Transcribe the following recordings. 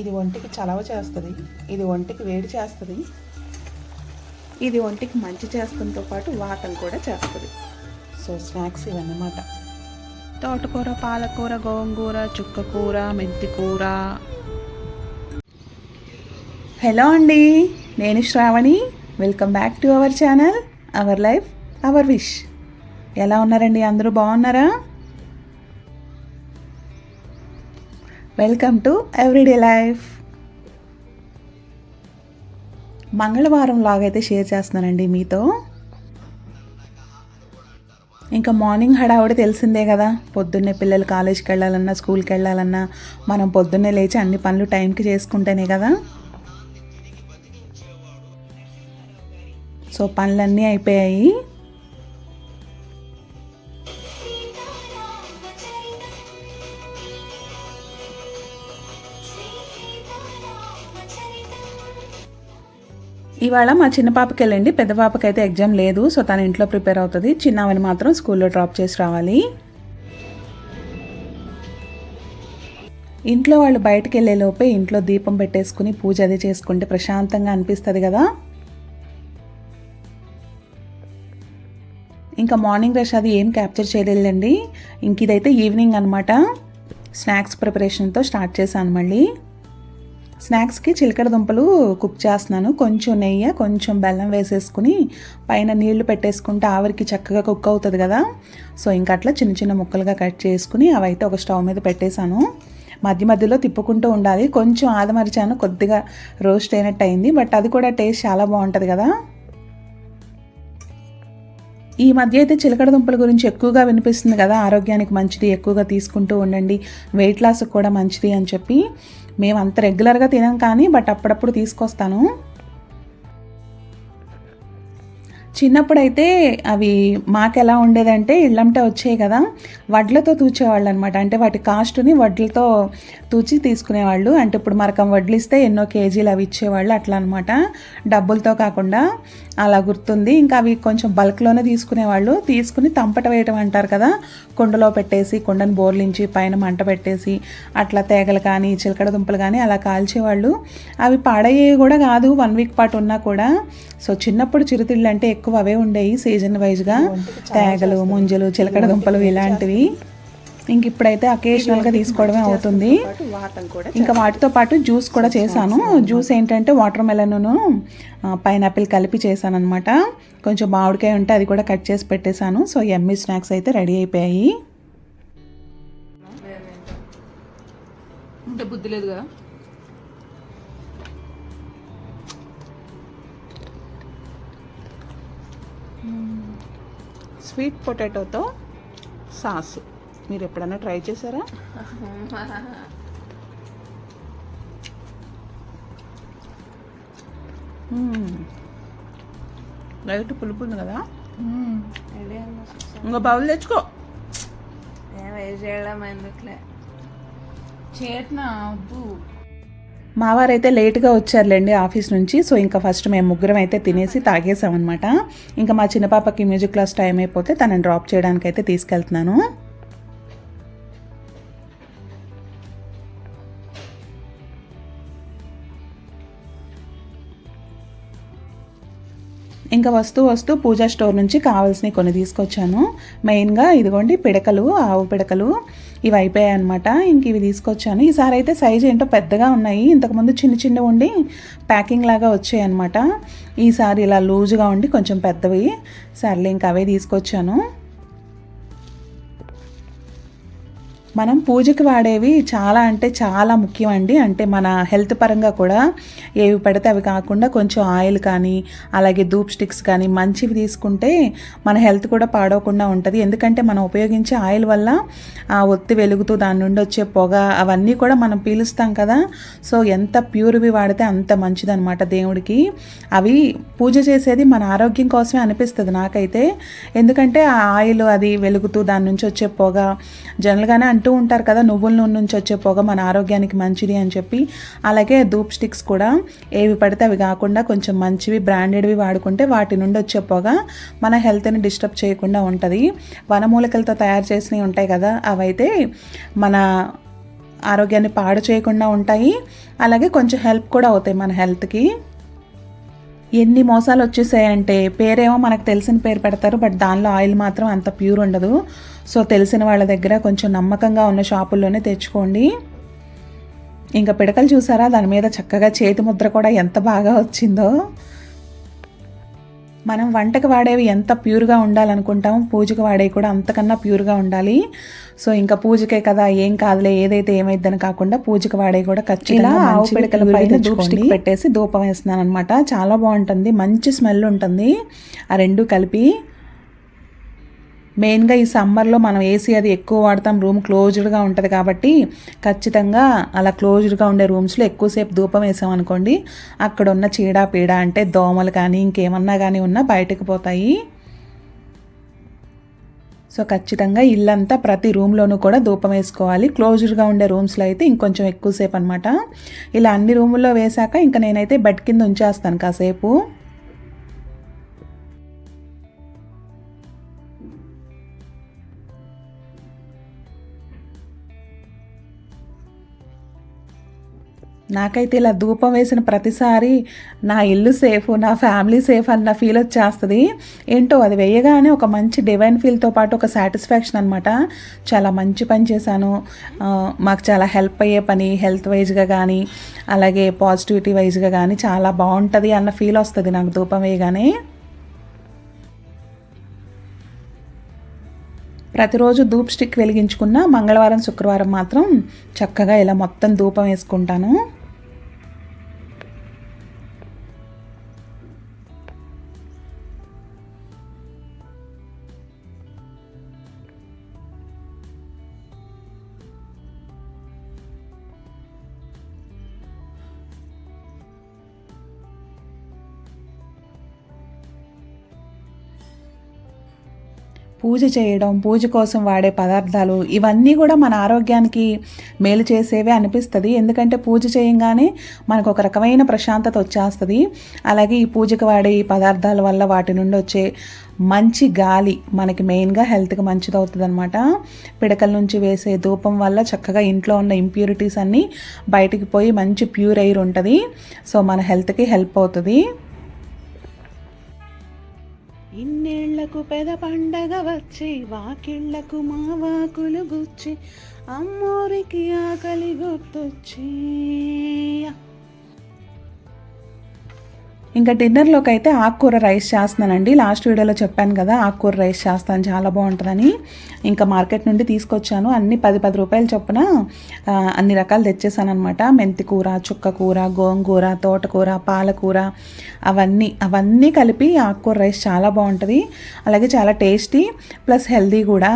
ఇది ఒంటికి చలవ చేస్తుంది ఇది ఒంటికి వేడి చేస్తుంది ఇది ఒంటికి మంచి చేస్తుంతో పాటు వాతం కూడా చేస్తుంది. సో స్నాక్స్ ఇవన్నమాట. తోటకూర పాలకూర గోంగూర చుక్కకూర మెంతికూర. హలో అండి నేను Sravani. Welcome back to our channel our life our wish ఎలా ఉన్నారండి? అందరూ బాగున్నారా? వెల్కమ్ టు ఎవ్రీడే లైఫ్ మంగళవారం లాగైతే షేర్ చేస్తున్నానండి మీతో. ఇంకా మార్నింగ్ హడావుడి తెలిసిందే కదా. పొద్దున్నే పిల్లలు కాలేజ్కి వెళ్ళాలన్నా స్కూల్కి వెళ్ళాలన్నా మనం పొద్దున్నే లేచి అన్ని పనులు టైంకి చేసుకుంటేనే కదా. సో పనులన్నీ అయిపోయాయి. ఇవాళ మా చిన్న పాపకి వెళ్ళండి. పెద్ద పాపకి అయితే ఎగ్జామ్ లేదు. సో తన ఇంట్లో ప్రిపేర్ అవుతుంది. చిన్నవని మాత్రం స్కూల్లో డ్రాప్ చేసి రావాలి. ఇంట్లో వాళ్ళు బయటకు వెళ్ళే లోపే ఇంట్లో దీపం పెట్టేసుకుని పూజ అది చేసుకుంటే ప్రశాంతంగా అనిపిస్తుంది కదా. ఇంకా మార్నింగ్ రష్ అది ఏం క్యాప్చర్ చేయలేదండి. ఇంక ఇదైతే ఈవినింగ్ అనమాట స్నాక్స్ ప్రిపరేషన్తో స్టార్ట్ చేశాను మళ్ళీ. స్నాక్స్కి చిలకడ దుంపలు కుక్ చేస్తున్నాను. కొంచెం నెయ్యి కొంచెం బెల్లం వేసేసుకుని పైన నీళ్ళు పెట్టేసుకుంటే ఆవిరికి చక్కగా కుక్ అవుతుంది కదా. సో ఇంకా అట్లా చిన్న చిన్న ముక్కలుగా కట్ చేసుకుని అవైతే ఒక స్టవ్ మీద పెట్టేశాను. మధ్య మధ్యలో తిప్పుకుంటూ ఉండాలి. కొంచెం ఆదమరిచాను కొద్దిగా రోస్ట్ అయినట్టు అయింది బట్ అది కూడా టేస్ట్ చాలా బాగుంటుంది కదా. ఈ మధ్య అయితే చిలకడ దుంపల గురించి ఎక్కువగా వినిపిస్తుంది కదా. ఆరోగ్యానికి మంచిది ఎక్కువగా తీసుకుంటూ ఉండండి. వెయిట్ లాస్కి కూడా మంచిది అని చెప్పి. మేము అంత రెగ్యులర్గా తినం కానీ బట్ అప్పుడప్పుడు తీసుకొస్తాను. చిన్నప్పుడైతే అవి మాకెలా ఉండేదంటే ఇళ్ళంటే వచ్చాయి కదా వడ్లతో తూచేవాళ్ళు అనమాట అంటే వాటి కాస్ట్ని వడ్లతో తూచి తీసుకునేవాళ్ళు. అంటే ఇప్పుడు మరకం వడ్లు ఇస్తే ఎన్నో కేజీలు అవి ఇచ్చేవాళ్ళు అట్లా అనమాట డబ్బులతో కాకుండా అలా గుర్తుంది. ఇంకా అవి కొంచెం బల్క్లోనే తీసుకునేవాళ్ళు. తీసుకుని తంపట వేయటం అంటారు కదా కుండలో పెట్టేసి కుండను బోర్లించి పైన మంట పెట్టేసి అట్లా తేగలు కానీ చిలకడ దుంపలు కానీ అలా కాల్చేవాళ్ళు. అవి పాడయ్యేవి కూడా కాదు వన్ వీక్ పాటు ఉన్నా కూడా. సో చిన్నప్పుడు చిరుతిళ్ళు అంటే ఎక్కువ అవే ఉండేవి సీజన్ వైజ్గా తేగలు ముంజలు చిలకడ దుంపలు ఇలాంటివి. ఇంక ఇప్పుడైతే అకేషనల్గా తీసుకోవడమే అవుతుంది. ఇంకా వాటితో పాటు జ్యూస్ కూడా చేశాను. జ్యూస్ ఏంటంటే వాటర్ మెలన్ను పైనాపిల్ కలిపి చేశాను అనమాట కొంచెం మామిడికాయ ఉంటే అది కూడా కట్ చేసి పెట్టేశాను. సో ఎమ్మీ స్నాక్స్ అయితే రెడీ అయిపోయాయి. అంటే బుద్ధి లేదుగా స్వీట్ పొటాటోతో సాస్. మీరు ఎప్పుడైనా ట్రై చేశారా? లైట్ పులుపు ఉంది కదా? ఇంకా బౌల్ తెచ్చుకో. చేయడం ఎందుకులే. చేతన వద్దు. మావారైతే లేట్గా వచ్చారులేండి ఆఫీస్ నుంచి. సో ఇంకా ఫస్ట్ మేము ముగ్గురం అయితే తినేసి తాగేసామన్నమాట. ఇంకా మా చిన్న పాపకి మ్యూజిక్ క్లాస్ టైం అయిపోతే తనని డ్రాప్ చేయడానికి అయితే తీసుకెళ్తున్నాను. ఇంకా వస్తూ వస్తూ పూజా స్టోర్ నుంచి కావాల్సినవి కొన్ని తీసుకొచ్చాను. మెయిన్గా ఇదిగోండి పిడకలు ఆవు పిడకలు ఇవి అయిపోయాయి అనమాట ఇంక ఇవి తీసుకొచ్చాను. ఈసారి అయితే సైజ్ ఏంటో పెద్దగా ఉన్నాయి. ఇంతకుముందు చిన్న చిన్న ఉండి ప్యాకింగ్ లాగా వచ్చాయి అనమాట ఈసారి ఇలా లూజుగా ఉండి కొంచెం పెద్దవి. సర్లే ఇంక అవే తీసుకొచ్చాను. మనం పూజకి వాడేవి చాలా అంటే చాలా ముఖ్యం అండి అంటే మన హెల్త్ పరంగా కూడా ఏవి పడితే అవి కాకుండా కొంచెం ఆయిల్ కానీ అలాగే ధూప్ స్టిక్స్ కానీ మంచివి తీసుకుంటే మన హెల్త్ కూడా పాడవకుండా ఉంటుంది. ఎందుకంటే మనం ఉపయోగించే ఆయిల్ వల్ల ఆ ఒత్తి వెలుగుతూ దాని నుండి వచ్చే పొగ అవన్నీ కూడా మనం పీలుస్తాం కదా. సో ఎంత ప్యూర్వి వాడితే అంత మంచిదనమాట దేవుడికి. అవి పూజ చేసేది మన ఆరోగ్యం కోసమే అనిపిస్తుంది నాకైతే. ఎందుకంటే ఆ ఆయిల్ అది వెలుగుతూ దాని నుంచి వచ్చే పొగ జనరల్గానే అంటూ ఉంటారు కదా నువ్వుల నూనె నుంచి వచ్చే పొగ మన ఆరోగ్యానికి మంచిది అని చెప్పి. అలాగే ధూప్ స్టిక్స్ కూడా ఏవి పడితే అవి కాకుండా కొంచెం మంచివి బ్రాండెడ్వి వాడుకుంటే వాటి నుండి వచ్చే పొగ మన హెల్త్ని డిస్టర్బ్ చేయకుండా ఉంటుంది. వనమూలికలతో తయారు చేసినవి ఉంటాయి కదా అవైతే మన ఆరోగ్యాన్ని పాడు చేయకుండా ఉంటాయి. అలాగే కొంచెం హెల్ప్ కూడా అవుతాయి మన హెల్త్కి. ఎన్ని మోసాలు వచ్చేసాయంటే పేరేమో మనకు తెలిసిన పేరు పెడతారు బట్ దానిలో ఆయిల్ మాత్రం అంత ప్యూర్ ఉండదు. సో తెలిసిన వాళ్ళ దగ్గర కొంచెం నమ్మకంగా ఉన్న షాపుల్లోనే తెచ్చుకోండి. ఇంకా పిడకలు చూసారా? దాని మీద చక్కగా చేతి ముద్ర కూడా ఎంత బాగా వచ్చిందో. మనం వంటకు వాడేవి ఎంత ప్యూర్గా ఉండాలనుకుంటామో పూజకు వాడేవి కూడా అంతకన్నా ప్యూర్గా ఉండాలి. సో ఇంకా పూజకే కదా ఏం కాదులే ఏదైతే ఏమైద్దని కాకుండా పూజకు వాడేవి కూడా ఖచ్చితంగా ఆవు పిడకల పైన తెచ్చుకోండి. ధూప్ స్టిక్ పెట్టేసి ధూపం వేస్తున్నాను అనమాట చాలా బాగుంటుంది మంచి స్మెల్ ఉంటుంది. ఆ రెండు కలిపి మెయిన్గా ఈ సమ్మర్లో మనం ఏసీ అది ఎక్కువ వాడతాం రూమ్ క్లోజ్డ్గా ఉంటుంది కాబట్టి ఖచ్చితంగా అలా క్లోజ్డ్గా ఉండే రూమ్స్లో ఎక్కువసేపు ధూపం వేసాం అనుకోండి అక్కడ ఉన్న చీడ పీడ అంటే దోమలు కానీ ఇంకేమన్నా కానీ ఉన్నా బయటకు పోతాయి. సో ఖచ్చితంగా ఇల్లంతా ప్రతి రూమ్లోనూ కూడా ధూపం వేసుకోవాలి. క్లోజ్డ్గా ఉండే రూమ్స్లో అయితే ఇంకొంచెం ఎక్కువసేపు అనమాట ఇలా అన్ని రూముల్లో వేశాక ఇంకా నేనైతే బెడ్ కింద ఉంచేస్తాను కాసేపు. నాకైతే ఇలా ధూపం వేసిన ప్రతిసారి నా ఇల్లు సేఫ్ నా ఫ్యామిలీ సేఫ్ అన్న ఫీల్ వచ్చేస్తుంది. ఏంటో అది వేయగానే ఒక మంచి డివైన్ ఫీల్తో పాటు ఒక సాటిస్ఫాక్షన్ అనమాట చాలా మంచి పని చేశాను. మాకు చాలా హెల్ప్ అయ్యే పని హెల్త్ వైజ్గా కానీ అలాగే పాజిటివిటీ వైజ్గా కానీ చాలా బాగుంటుంది అన్న ఫీల్ వస్తుంది నాకు ధూపం వేయగానే. ప్రతిరోజు ధూప్ స్టిక్ వెలిగించుకున్న మంగళవారం శుక్రవారం మాత్రం చక్కగా ఇలా మొత్తం ధూపం వేసుకుంటాను. పూజ చేయడం పూజ కోసం వాడే పదార్థాలు ఇవన్నీ కూడా మన ఆరోగ్యానికి మేలు చేసేవే అనిపిస్తుంది. ఎందుకంటే పూజ చేయంగానే మనకు ఒక రకమైన ప్రశాంతత వచ్చేస్తుంది. అలాగే ఈ పూజకు వాడే ఈ పదార్థాల వల్ల వాటి నుండి వచ్చే మంచి గాలి మనకి మెయిన్గా హెల్త్కి మంచిది అవుతుంది అనమాట పిడకల నుంచి వేసే ధూపం వల్ల చక్కగా ఇంట్లో ఉన్న ఇంప్యూరిటీస్ అన్నీ బయటికి పోయి మంచి ప్యూర్ ఎయిర్ ఉంటుంది. సో మన హెల్త్కి హెల్ప్ అవుతుంది. ఇన్నేళ్ళకు పెద పండగ వచ్చి వాకిళ్ళకు మా వాకులు గుచ్చి అమ్మోరికి ఆకలి గుర్తొచ్చి. ఇంకా డిన్నర్లోకి అయితే ఆకుకూర రైస్ చేస్తున్నానండి. లాస్ట్ వీడియోలో చెప్పాను కదా ఆకుకూర రైస్ చేస్తాను చాలా బాగుంటుందని. ఇంకా మార్కెట్ నుండి తీసుకొచ్చాను. అన్ని పది పది రూపాయలు చొప్పున అన్ని రకాలు తెచ్చేసాను అనమాట మెంతి కూర చుక్క కూర గోంగూర తోటకూర పాలకూర అవన్నీ అవన్నీ కలిపి ఆకుకూర రైస్ చాలా బాగుంటుంది. అలాగే చాలా టేస్టీ ప్లస్ హెల్దీ కూడా.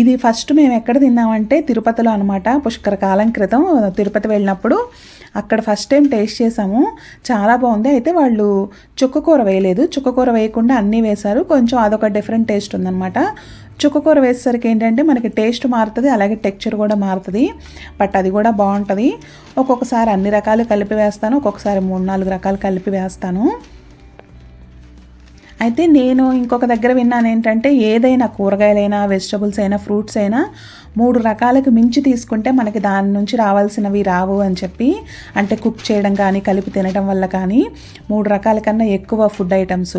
ఇది ఫస్ట్ మేము ఎక్కడ తిన్నామంటే తిరుపతిలో అనమాట పుష్కర కాలం క్రితం తిరుపతి వెళ్ళినప్పుడు అక్కడ ఫస్ట్ టైం టేస్ట్ చేసాము. చాలా బాగుంది. అయితే వాళ్ళు చుక్కకూర వేయలేదు. చుక్కకూర వేయకుండా అన్నీ వేశారు. కొంచెం అదొక డిఫరెంట్ టేస్ట్ ఉందన్నమాట. చుక్కకూర వేసేసరికి ఏంటంటే మనకి టేస్ట్ మారుతుంది అలాగే టెక్చర్ కూడా మారుతుంది. బట్ అది కూడా బాగుంటుంది. ఒక్కొక్కసారి అన్ని రకాలు కలిపి వేస్తాను. ఒక్కొక్కసారి మూడు నాలుగు రకాలు కలిపి వేస్తాను. అయితే నేను ఇంకొక దగ్గర విన్నాను ఏంటంటే ఏదైనా కూరగాయలైనా వెజిటబుల్స్ అయినా ఫ్రూట్స్ అయినా మూడు రకాలకు మించి తీసుకుంటే మనకి దాని నుంచి రావాల్సినవి రావు అని చెప్పి అంటే కుక్ చేయడం కానీ కలిపి తినడం వల్ల కానీ మూడు రకాల కన్నా ఎక్కువ food items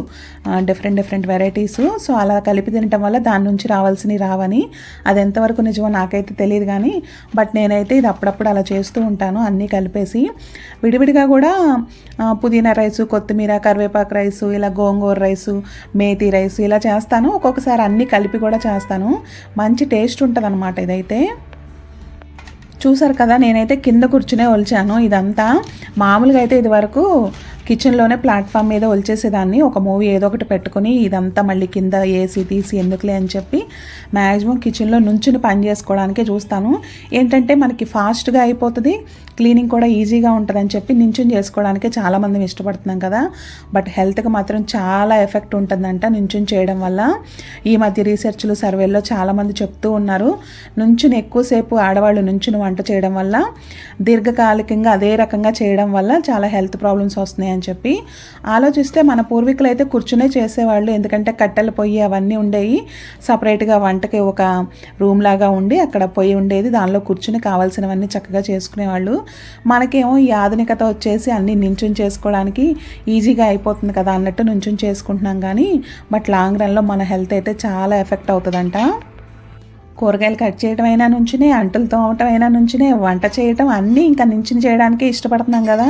different different varieties so అలా కలిపి తినడం వల్ల దాని నుంచి రావాల్సినవి రావని అది ఎంతవరకు నిజమో నాకైతే తెలియదు కానీ బట్ నేనైతే ఇది అప్పుడప్పుడు అలా చేస్తూ ఉంటాను అన్నీ కలిపేసి. విడివిడిగా కూడా పుదీనా రైసు కొత్తిమీర కరివేపాకు రైసు ఇలా గోంగూర రైసు మేతి రైసు ఇలా చేస్తాను. ఒక్కొక్కసారి అన్నీ కలిపి కూడా చేస్తాను. మంచి టేస్ట్ ఉంటుంది ఇదైతే. చూసారు కదా నేనైతే కింద కూర్చునే ఒలిచాను ఇదంతా. మామూలుగా అయితే ఇది వరకు కిచెన్లోనే ప్లాట్ఫామ్ మీద ఒలిచేసేదాన్ని. ఒక మూవీ ఏదో ఒకటి పెట్టుకుని ఇదంతా మళ్ళీ కింద ఏసీ తీసి ఎందుకులే అని చెప్పి మ్యాక్సిమం కిచెన్లో నుంచుని పని చేసుకోవడానికే చూస్తాను. ఏంటంటే మనకి ఫాస్ట్గా అయిపోతుంది క్లీనింగ్ కూడా ఈజీగా ఉంటుందని చెప్పి నించుని చేసుకోవడానికే చాలామంది ఇష్టపడుతున్నాం కదా. బట్ హెల్త్కి మాత్రం చాలా ఎఫెక్ట్ ఉంటుందంట నించుని చేయడం వల్ల. ఈ మధ్య రీసెర్చ్లు సర్వేల్లో చాలామంది చెప్తూ ఉన్నారు. నుంచుని ఎక్కువసేపు ఆడవాళ్ళు నుంచుని వంట చేయడం వల్ల దీర్ఘకాలికంగా అదే రకంగా చేయడం వల్ల చాలా హెల్త్ ప్రాబ్లమ్స్ వస్తున్నాయని అని చెప్పి ఆలోచిస్తే మన పూర్వీకులు అయితే కూర్చునే చేసేవాళ్ళు. ఎందుకంటే కట్టెల పొయ్యి అవన్నీ ఉండేవి సపరేట్గా వంటకి ఒక రూమ్ లాగా ఉండి అక్కడ పొయ్యి ఉండేది. దానిలో కూర్చుని కావాల్సినవన్నీ చక్కగా చేసుకునేవాళ్ళు. మనకేమో ఈ ఆధునికత వచ్చేసి అన్నీ నించుని చేసుకోవడానికి ఈజీగా అయిపోతుంది కదా అన్నట్టు నుంచుని చేసుకుంటున్నాం కానీ బట్ లాంగ్ రన్లో మన హెల్త్ అయితే చాలా ఎఫెక్ట్ అవుతుందంట. కూరగాయలు కట్ చేయడం అయినా నుంచినే అంటులు తోమటం అయినా నుంచినే వంట చేయటం అన్నీ ఇంకా నించుని చేయడానికే ఇష్టపడుతున్నాం కదా.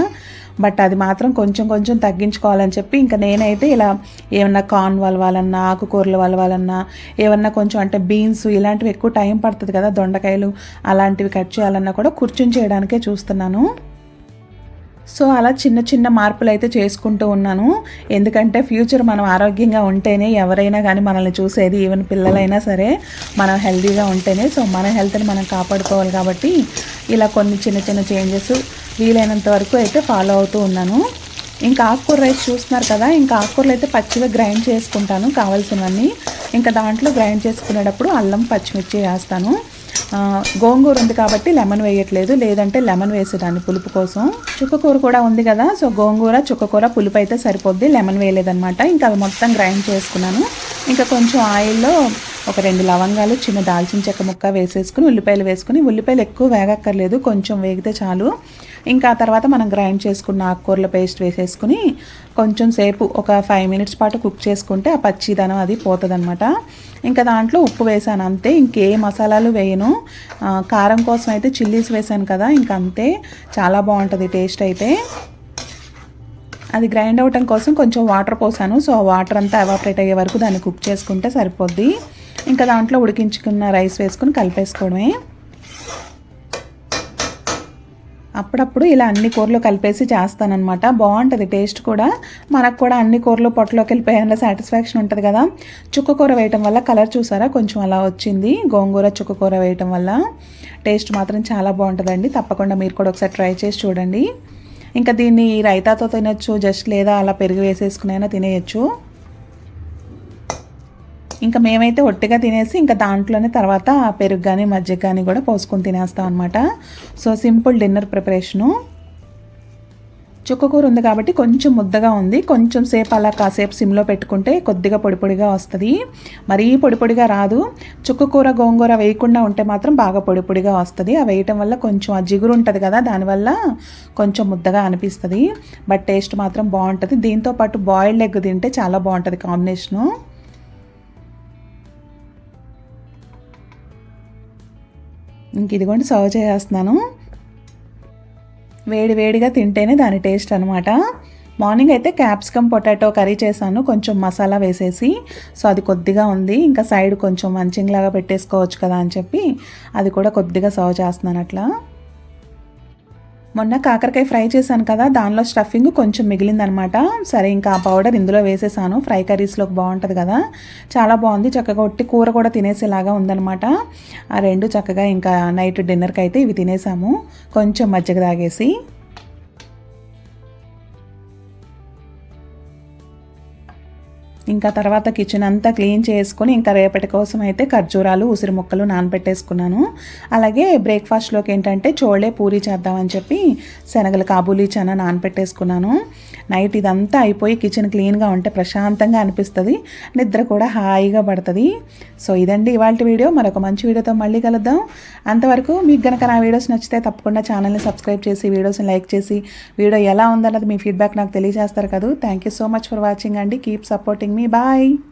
బట్ అది మాత్రం కొంచెం కొంచెం తగ్గించుకోవాలని చెప్పి ఇంకా నేనైతే ఇలా ఏమన్నా కార్న్ వలవాలన్నా ఆకుకూరలు వలవాలన్నా ఏమన్నా కొంచెం అంటే బీన్స్ ఇలాంటివి ఎక్కువ టైం పడుతుంది కదా దొండకాయలు అలాంటివి కట్ చేయాలన్నా కూడా కూర్చుని చేయడానికే చూస్తున్నాను. సో అలా చిన్న చిన్న మార్పులు అయితే చేసుకుంటూ ఉన్నాను. ఎందుకంటే ఫ్యూచర్ మనం ఆరోగ్యంగా ఉంటేనే ఎవరైనా కానీ మనల్ని చూసేది ఈవెన్ పిల్లలైనా సరే మనం హెల్తీగా ఉంటేనే. సో మన హెల్త్ని మనం కాపాడుకోవాలి కాబట్టి ఇలా కొన్ని చిన్న చిన్న చేంజెస్ వీలైనంత వరకు అయితే ఫాలో అవుతూ ఉన్నాను. ఇంకా ఆకుకూర రైస్ చూస్తున్నారు కదా ఇంకా ఆకుకూరలు అయితే పచ్చిగా గ్రైండ్ చేసుకుంటాను కావాల్సినవన్నీ. ఇంకా దాంట్లో గ్రైండ్ చేసుకునేటప్పుడు అల్లం పచ్చిమిర్చి వేస్తాను. గోంగూర ఉంది కాబట్టి లెమన్ వేయట్లేదు. లేదంటే లెమన్ వేసేదాన్ని పులుపు కోసం. చుక్కకూర కూడా ఉంది కదా సో గోంగూర చుక్కకూర పులుపు అయితే సరిపోద్ది. లెమన్ వేయలేదనమాట ఇంకా అవి మొత్తం గ్రైండ్ చేసుకున్నాను. ఇంకా కొంచెం ఆయిల్లో ఒక రెండు లవంగాలు చిన్న దాల్చిన చెక్క ముక్క వేసేసుకుని ఉల్లిపాయలు వేసుకుని ఉల్లిపాయలు ఎక్కువ వేగక్కర్లేదు. కొంచెం వేగితే చాలు. ఇంకా తర్వాత మనం గ్రైండ్ చేసుకున్న ఆకుకూరల పేస్ట్ వేసేసుకుని కొంచెం సేపు ఒక ఫైవ్ మినిట్స్ పాటు కుక్ చేసుకుంటే ఆ పచ్చిదనం అది పోతుందన్నమాట. ఇంకా దాంట్లో ఉప్పు వేసాను అంతే ఇంకే మసాలాలు వేయను. కారం కోసం అయితే చిల్లీస్ వేసాను కదా ఇంక అంతే. చాలా బాగుంటుంది టేస్ట్ అయితే. అది గ్రైండ్ అవటం కోసం కొంచెం వాటర్ పోసాను సో ఆ వాటర్ అంతా ఎవాపరేట్ అయ్యే వరకు దాన్ని కుక్ చేసుకుంటే సరిపోద్ది. ఇంకా దాంట్లో ఉడికించుకున్న రైస్ వేసుకుని కలిపేసుకోవడమే. అప్పుడప్పుడు ఇలా అన్ని కూరలు కలిపేసి చేస్తానన్నమాట. బాగుంటుంది టేస్ట్ కూడా. మనకు కూడా అన్ని కూరలు పొట్టలోకి వెళ్ళిపోయేలా సాటిస్ఫాక్షన్ ఉంటుంది కదా. చుక్క కూర వేయటం వల్ల కలర్ చూసారా? కొంచెం అలా వచ్చింది. గోంగూర చుక్క కూర వేయటం వల్ల టేస్ట్ మాత్రం చాలా బాగుంటుందండి. తప్పకుండా మీరు కూడా ఒకసారి ట్రై చేసి చూడండి. ఇంకా దీన్ని రైతాతో తినచ్చు జస్ట్ లేదా అలా పెరుగు వేసేసుకునైనా తినేయచ్చు. ఇంకా మేమైతే ఒట్టిగా తినేసి ఇంకా దాంట్లోనే తర్వాత పెరుగు కానీ మజ్జిగ కానీ కూడా పోసుకొని తినేస్తాం అనమాట సో సింపుల్ డిన్నర్ ప్రిపరేషను. చుక్కకూర ఉంది కాబట్టి కొంచెం ముద్దగా ఉంది. కొంచెం సేపు అలా కాసేపు సిమ్లో పెట్టుకుంటే కొద్దిగా పొడి పొడిగా వస్తుంది. మరీ పొడి పొడిగా రాదు. చుక్కకూర గోంగూర వేయకుండా ఉంటే మాత్రం బాగా పొడి పొడిగా వస్తుంది. ఆ వేయటం వల్ల కొంచెం ఆ జిగురు ఉంటుంది కదా దానివల్ల కొంచెం ముద్దగా అనిపిస్తుంది. బట్ టేస్ట్ మాత్రం బాగుంటుంది. దీంతో పాటు బాయిల్డ్ ఎగ్ తింటే చాలా బాగుంటుంది కాంబినేషను. ఇంక ఇదిగోండి సర్వ్ చేసేస్తున్నాను. వేడి వేడిగా తింటేనే దాని టేస్ట్ అనమాట మార్నింగ్ అయితే క్యాప్సికమ్ పొటాటో కర్రీ చేశాను. కొంచెం మసాలా వేసేసి సో అది కొద్దిగా ఉంది. ఇంకా సైడ్ కొంచెం మంచింగ్ లాగా పెట్టేసుకోవచ్చు కదా అని చెప్పి అది కూడా కొద్దిగా సర్వ్ చేస్తున్నాను అట్లా. మొన్న కాకరకాయ ఫ్రై చేశాను కదా దానిలో స్టఫింగ్ కొంచెం మిగిలిందనమాట. సరే ఇంకా ఆ పౌడర్ ఇందులో వేసేసాను. ఫ్రై కర్రీస్లోకి బాగుంటుంది కదా. చాలా బాగుంది. చక్కగా ఒట్టి కూర కూడా తినేసేలాగా ఉందనమాట. ఆ రెండు చక్కగా ఇంకా నైట్ డిన్నర్కి అయితే ఇవి తినేసాము. కొంచెం మజ్జిగ తాగేసి. ఇంకా తర్వాత కిచెన్ అంతా క్లీన్ చేసుకొని ఇంకా రేపటి కోసం అయితే ఖర్జూరాలు ఉసిరి ముక్కలు నానబెట్టేసుకున్నాను. అలాగే బ్రేక్ఫాస్ట్లోకి ఏంటంటే చోళే పూరి చేద్దామని చెప్పి శనగలు కాబూలీ చనా నానబెట్టేసుకున్నాను. నైట్ ఇదంతా అయిపోయి కిచెన్ క్లీన్గా ఉంటే ప్రశాంతంగా అనిపిస్తుంది. నిద్ర కూడా హాయిగా పడుతుంది. సో ఇదండి ఇవాళ వీడియో. మరొక మంచి వీడియోతో మళ్ళీ కలుద్దాం. అంతవరకు మీకు గనక నా వీడియోస్ నచ్చితే తప్పకుండా ఛానల్ని సబ్స్క్రైబ్ చేసి వీడియోస్ని లైక్ చేసి వీడియో ఎలా ఉందన్నది మీ ఫీడ్బ్యాక్ నాకు తెలియజేస్తారు కదా. Thank you so much for watching అండి. కీప్ సపోర్టింగ్ మీ Bye!